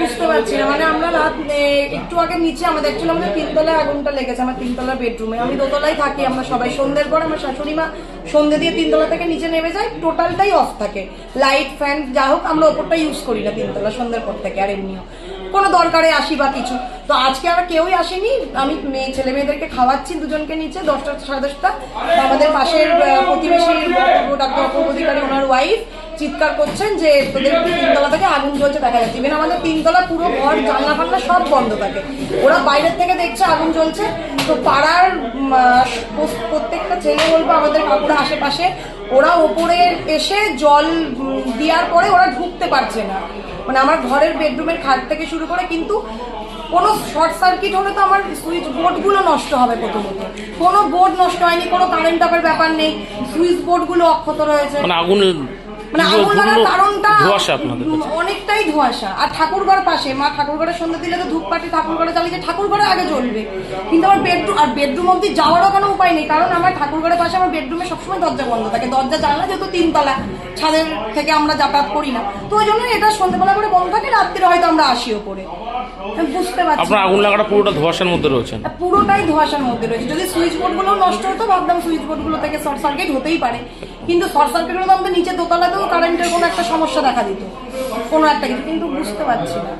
বুঝতে পারছি না। মানে আমরা রাত একটু আগে নিচে আমাদের লেগেছে আমার তিনতলা বেডরুমে। আমি থাকি, আমরা সবাই পর আমার শাশুড়ি মা দিয়ে তিনতলা থেকে নিচে নেমে যায়, টোটালটাই অফ থাকে। লাইট ফ্যান যা হোক, আমরা ইউজ করি না তিনতলা পর থেকে, আর কোনো দরকারে আসি বা কিছু। তো আজকে আমরা কেউই আসেনি। আমি মেয়ে ছেলে মেয়েদেরকে খাওয়াচ্ছি দুজনকে নিচে, দশটা সাড়ে দশটা। আমাদের পাশের প্রতিবেশী ডাক্তার অপূর্ব অধিকারী ওনার ওয়াইফ চিৎকার করছেন যে তোদের তিনতলা থেকে আগুন জ্বলছে, দেখা যাচ্ছে। ইভেন আমাদের তিনতলা পুরো ঘর, জানলা ফান্না সব বন্ধ থাকে। ওরা বাইরের থেকে দেখছে আগুন জ্বলছে। তো পাড়ার প্রত্যেকটা ছেলে বলব, আমাদের কাকুরা আশেপাশে, ওরা ওপরে এসে জল দেওয়ার পরে ওরা ঢুকতে পারছে না। মানে আমার ঘরের বেডরুমের খাট থেকে শুরু করে কিন্তু কোনো শর্ট সার্কিট হলে তো আমার সুইচ বোর্ডগুলো নষ্ট হবে প্রথমত। কোনো বোর্ড নষ্ট হয়নি, কোনো কারেন্ট আপের ব্যাপার নেই। সুইচ বোর্ডগুলো অক্ষত রয়েছে। মানে আগুন মানে লাগার কারণটা ধোয়াশা আপনাদের কাছে। অনেকটাই ধোঁয়াশা। আর ঠাকুরঘর পাশে মা ঠাকুরঘরের সন্ধ্যে দিলে তো ধূপকাঠি ঠাকুরঘরে জ্বালিয়ে ঠাকুরঘরে আগে জ্বলবে। কিন্তু আমার বেডরুম আর বেডরুম অব্দি যাওয়ারও কোনো উপায় নেই কারণ আমার ঠাকুরঘরের পাশে আমার বেডরুমে সবসময় দরজা বন্ধ থাকে। দরজা জানলা যেহেতু তিনতলা ছাদের থেকে আমরা যাতায়াত করি না। তো ওই জন্য এটা সন্ধ্যেবেলা করে বন্ধ থাকে রাত্রিরে হয়তো আমরা আসি ওপরে। আমি বুঝতে পারছি আপনার আগুন লাগাটা পুরোটা ধোয়াশার মধ্যে রয়েছেন পুরোটাই ধোঁয়াশার মধ্যে রয়েছে। যদি সুইচ বোর্ডগুলো নষ্ট হতো ভাবতাম সুইচ বোর্ডগুলো থেকে শর্ট সার্কিট হতেই পারে। কিন্তু শর্ট সার্কিট হলে তো আমাদের নিচে দোতলাতেও কারেন্টের কোনো একটা সমস্যা দেখা দিত। কোনো একটা কিন্তু বুঝতে পারছি না।